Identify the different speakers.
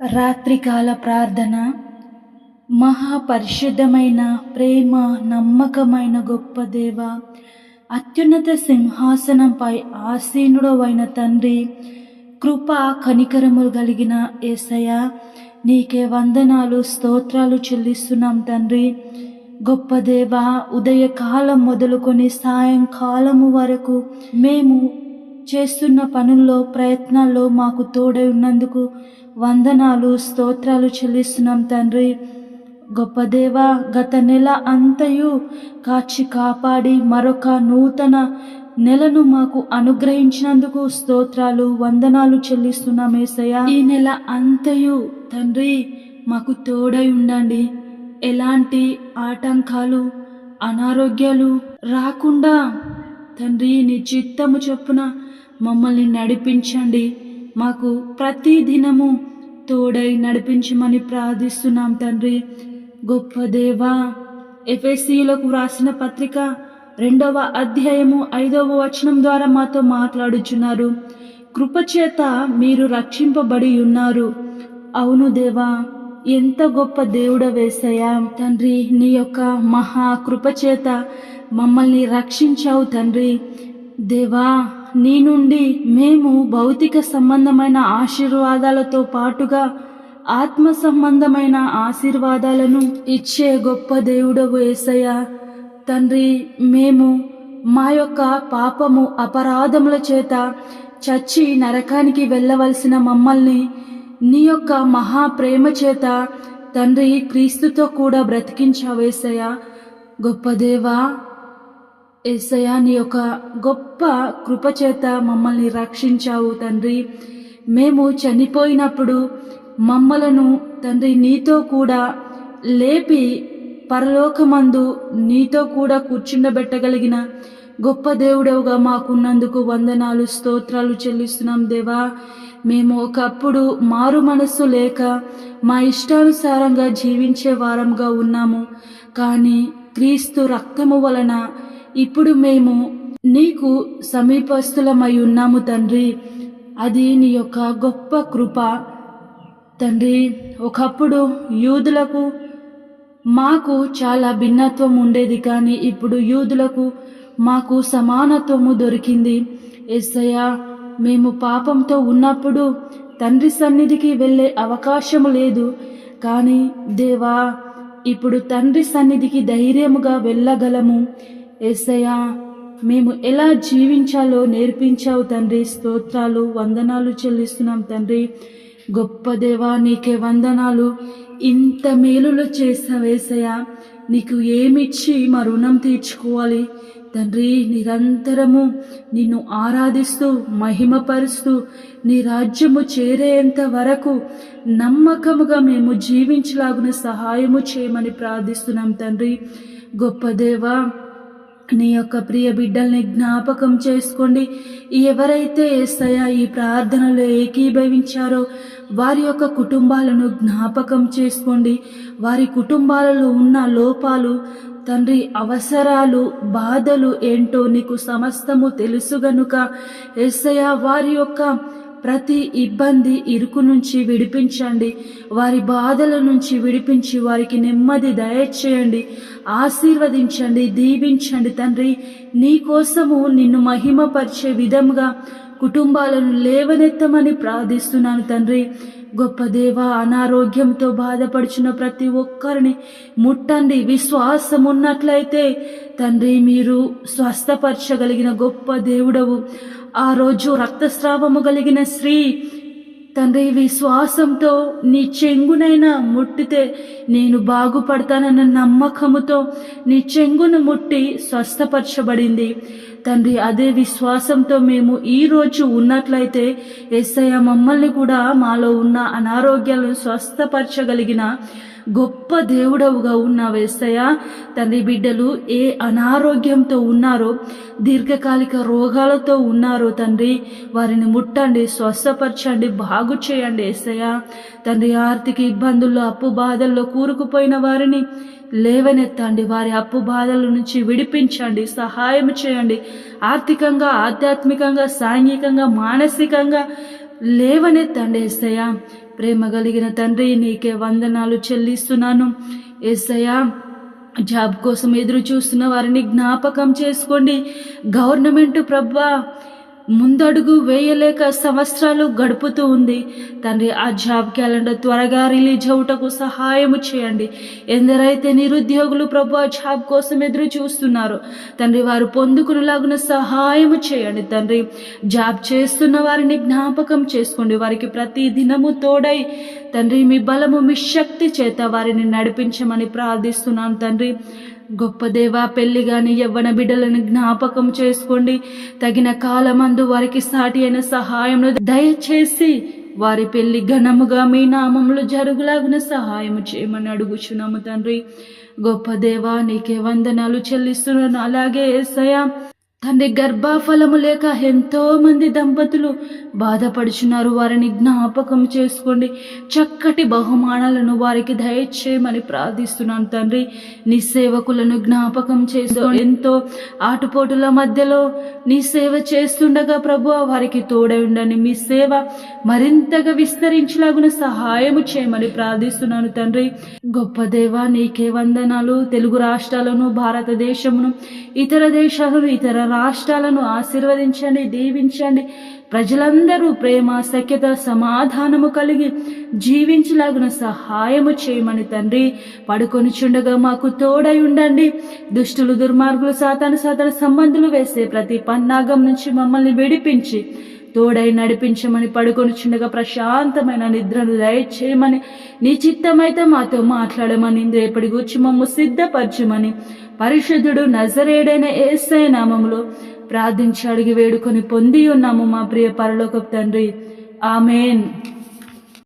Speaker 1: రాత్రికాల ప్రార్థన మహాపరిశుద్ధమైన ప్రేమ నమ్మకమైన గొప్ప దేవ అత్యున్నత సింహాసనంపై ఆసీనుడవైన తండ్రి కృప కనికరములు కలిగిన ఏసయ నీకే వందనాలు స్తోత్రాలు చెల్లిస్తున్నాం తండ్రి. గొప్ప దేవ ఉదయకాలం మొదలుకొని సాయంకాలము వరకు మేము చేస్తున్న పనుల్లో ప్రయత్నాల్లో మాకు తోడై ఉన్నందుకు వందనాలు స్తోత్రాలు చెల్లిస్తున్నాం తండ్రి. గొప్ప దేవ గత నెల అంతయు కాచి కాపాడి మరొక నూతన నెలను మాకు అనుగ్రహించినందుకు స్తోత్రాలు వందనాలు చెల్లిస్తున్నాం ఏసయ్య. ఈ నెల అంతయు తండ్రి మాకు తోడై ఉండండి. ఎలాంటి ఆటంకాలు అనారోగ్యాలు రాకుండా తండ్రి నీ చిత్తము చొప్పున మమ్మల్ని నడిపించండి. మాకు ప్రతి దినము తోడై నడిపించమని ప్రార్థిస్తున్నాం తండ్రి. గొప్ప దేవా ఎఫ్ఎస్సీలకు వ్రాసిన పత్రిక రెండవ అధ్యాయము ఐదవ వచనం ద్వారా మాతో మాట్లాడుచున్నారు. కృపచేత మీరు రక్షింపబడి ఉన్నారు. అవును దేవా ఎంత గొప్ప దేవుడ వేసయ్యా తండ్రి. నీ యొక్క మహా కృపచేత మమ్మల్ని రక్షించావు తండ్రి. దేవా నీ నుండి మేము భౌతిక సంబంధమైన ఆశీర్వాదాలతో పాటుగా ఆత్మ సంబంధమైన ఆశీర్వాదాలను ఇచ్చే గొప్ప దేవుడవు ఏసయ్య. తండ్రి మేము మా యొక్క పాపము అపరాధముల చేత చచ్చి నరకానికి వెళ్ళవలసిన మమ్మల్ని నీ యొక్క మహా ప్రేమ చేత తండ్రి క్రీస్తుతో కూడా బ్రతికించావేసయ్య గొప్ప దేవా ఏసయా నీ యొక్క గొప్ప కృపచేత మమ్మల్ని రక్షించావు తండ్రి. మేము చనిపోయినప్పుడు మమ్మలను తండ్రి నీతో కూడా లేపి పరలోకమందు నీతో కూడా కూర్చుండబెట్టగలిగిన గొప్ప దేవుడవుగా మాకున్నందుకు వందనాలు స్తోత్రాలు చెల్లిస్తున్నాం దేవా. మేము ఒకప్పుడు మారు మనస్సు లేక మా ఇష్టానుసారంగా జీవించే వారంగా ఉన్నాము. కానీ క్రీస్తు రక్తము వలన ఇప్పుడు మేము నీకు సమీపస్థులమై ఉన్నాము తండ్రి. అది నీ యొక్క గొప్ప కృప. తండ్రి ఒకప్పుడు యూదులకు మాకు చాలా భిన్నత్వం ఉండేది కానీ ఇప్పుడు యూదులకు మాకు సమానత్వము దొరికింది. ఎస్సయ్య మేము పాపంతో ఉన్నప్పుడు తండ్రి సన్నిధికి వెళ్ళే అవకాశము లేదు. కానీ దేవా ఇప్పుడు తండ్రి సన్నిధికి ధైర్యముగా వెళ్ళగలము. ఏసయ్య మేము ఎలా జీవించాలో నేర్పించావు తండ్రి. స్తోత్రాలు వందనాలు చెల్లిస్తున్నాం తండ్రి. గొప్ప దేవా నీకే వందనాలు. ఇంత మేలులు చేసావేసయ్యా నీకు ఏమిచ్చి మా రుణం తీర్చుకోవాలి? తండ్రి నిరంతరము నిన్ను ఆరాధిస్తూ మహిమపరుస్తూ నీ రాజ్యము చేరేంత వరకు నమ్మకముగా మేము జీవించలాగున సహాయము చేయమని ప్రార్థిస్తున్నాం తండ్రి. గొప్ప దేవా నీ యొక్క ప్రియ బిడ్డల్ని జ్ఞాపకం చేసుకోండి. ఎవరైతే ఏసయ ఈ ప్రార్థనలో ఏకీభవించారో వారి యొక్క కుటుంబాలను జ్ఞాపకం చేసుకోండి. వారి కుటుంబాలలో ఉన్న లోపాలు తండ్రి అవసరాలు బాధలు ఏంటో నీకు సమస్తము తెలుసు గనుక ఎస్సయ వారి యొక్క ప్రతి ఇబ్బంది ఇరుకు నుంచి విడిపించండి. వారి బాధల నుంచి విడిపించి వారికి నెమ్మది దయచేయండి. ఆశీర్వదించండి దీవించండి. తండ్రి నీ కోసము నిన్ను మహిమపరిచే విధంగా కుటుంబాలను లేవనెత్తమని ప్రార్థిస్తున్నాను తండ్రి. గొప్ప దేవ అనారోగ్యంతో బాధపడుచున్న ప్రతి ఒక్కరిని ముట్టండి. విశ్వాసం ఉన్నట్లయితే తండ్రి మీరు స్వస్థపరచగలిగిన గొప్ప దేవుడవు. ఆ రోజు రక్తస్రావము కలిగిన స్త్రీ తండ్రి విశ్వాసంతో నీ చెంగునైనా ముట్టితే నేను బాగుపడతానన్న నమ్మకముతో నీ చెంగును ముట్టి స్వస్థపరచబడింది. తండ్రి అదే విశ్వాసంతో మేము ఈ రోజు ఉన్నట్లయితే ఎస్ఐ మమ్మల్ని కూడా మాలో ఉన్న అనారోగ్యాలను స్వస్థపరచగలిగిన గొప్ప దేవుడవుగా ఉన్నావు వేస్తయ్య తండ్రి బిడ్డలు ఏ అనారోగ్యంతో ఉన్నారో దీర్ఘకాలిక రోగాలతో ఉన్నారో తండ్రి వారిని ముట్టండి స్వస్థపరచండి బాగు చేయండి ఏసయ్య. తండ్రి ఆర్థిక ఇబ్బందుల్లో అప్పు బాధల్లో కూరుకుపోయిన వారిని లేవనెత్తండి వారి అప్పు బాధల నుంచి విడిపించండి సహాయం చేయండి. ఆర్థికంగా ఆధ్యాత్మికంగా సాంఘికంగా మానసికంగా లేవనే తండ్రి ఏసయ్యా ప్రేమ కలిగిన తండ్రి నీకే వందనాలు చెల్లిస్తున్నాను. ఏసయ్యా జాబ్ కోసం ఎదురు చూస్తున్న వారిని జ్ఞాపకం చేసుకోండి. గవర్నమెంట్ ప్రభా ముందడుగు వేయలేక సంవత్సరాలు గడుపుతూ ఉంది. తండ్రి ఆ జాబ్ క్యాలెండర్ త్వరగా రిలీజ్ అవుటకు సహాయం చేయండి. ఎందరైతే నిరుద్యోగులు ప్రభు ఆ జాబ్ కోసం ఎదురు చూస్తున్నారు తండ్రి వారు పొందుకునేలాగున సహాయం చేయండి. తండ్రి జాబ్ చేస్తున్న వారిని జ్ఞాపకం చేసుకోండి. వారికి ప్రతి దినము తోడై తండ్రి మీ బలము మీ శక్తి చేత వారిని నడిపించమని ప్రార్థిస్తున్నాను తండ్రి. గొప్ప దేవా పెళ్ళి గాని యవ్వన బిడ్డలను జ్ఞాపకం చేసుకోండి. తగిన కాలమందు వారికి సాటి అయిన సహాయమును దయచేసి వారి పెళ్ళి ఘనముగా మీ నామములు జరుగులాగున సహాయము చేయమని అడుగుచున్నాము తండ్రి. గొప్ప దేవా నీకే వందనాలు చెల్లిస్తున్నాను. అలాగే ఏసయా తండ్రి గర్భఫలము లేక ఎంతో మంది దంపతులు బాధపడుచున్నారు. వారిని జ్ఞాపకం చేసుకోండి. చక్కటి బహుమానాలను వారికి దయచేయమని ప్రార్థిస్తున్నాను తండ్రి. నీ సేవకులను జ్ఞాపకం చేస్తూ ఎంతో ఆటుపోటుల మధ్యలో నీ సేవ చేస్తుండగా ప్రభు వారికి తోడై ఉండని మీ సేవ మరింతగా విస్తరించలాగున సహాయము చేయమని ప్రార్థిస్తున్నాను తండ్రి. గొప్ప దేవ నీకే వందనాలు. తెలుగు రాష్ట్రాలను భారతదేశమును ఇతర దేశాలను ఇతర రాష్ట్రాలను ఆశీర్వదించండి దీవించండి. ప్రజలందరూ ప్రేమ సఖ్యత సమాధానము కలిగి జీవించలాగున సహాయము చేయమని తండ్రి పడుకొని చుండగా మాకు తోడై ఉండండి. దుష్టులు దుర్మార్గులు సాతాను సాతాను సంబంధులు వేసే ప్రతి పన్నాగం నుంచి మమ్మల్ని విడిపించి తోడై నడిపించమని పడుకొని చుండగా ప్రశాంతమైన నిద్రను దయచేయమని నీ చిత్తమైతే మాతో మాట్లాడమని రేపటి గురించి మమ్ము సిద్ధపరచమని పరిశుద్ధుడు నజరేడైన ఏసై నామంలో ప్రార్థించి అడిగి వేడుకొని పొంది ఉన్నాము మా ప్రియ పరలోకపు తండ్రి. ఆమెన్.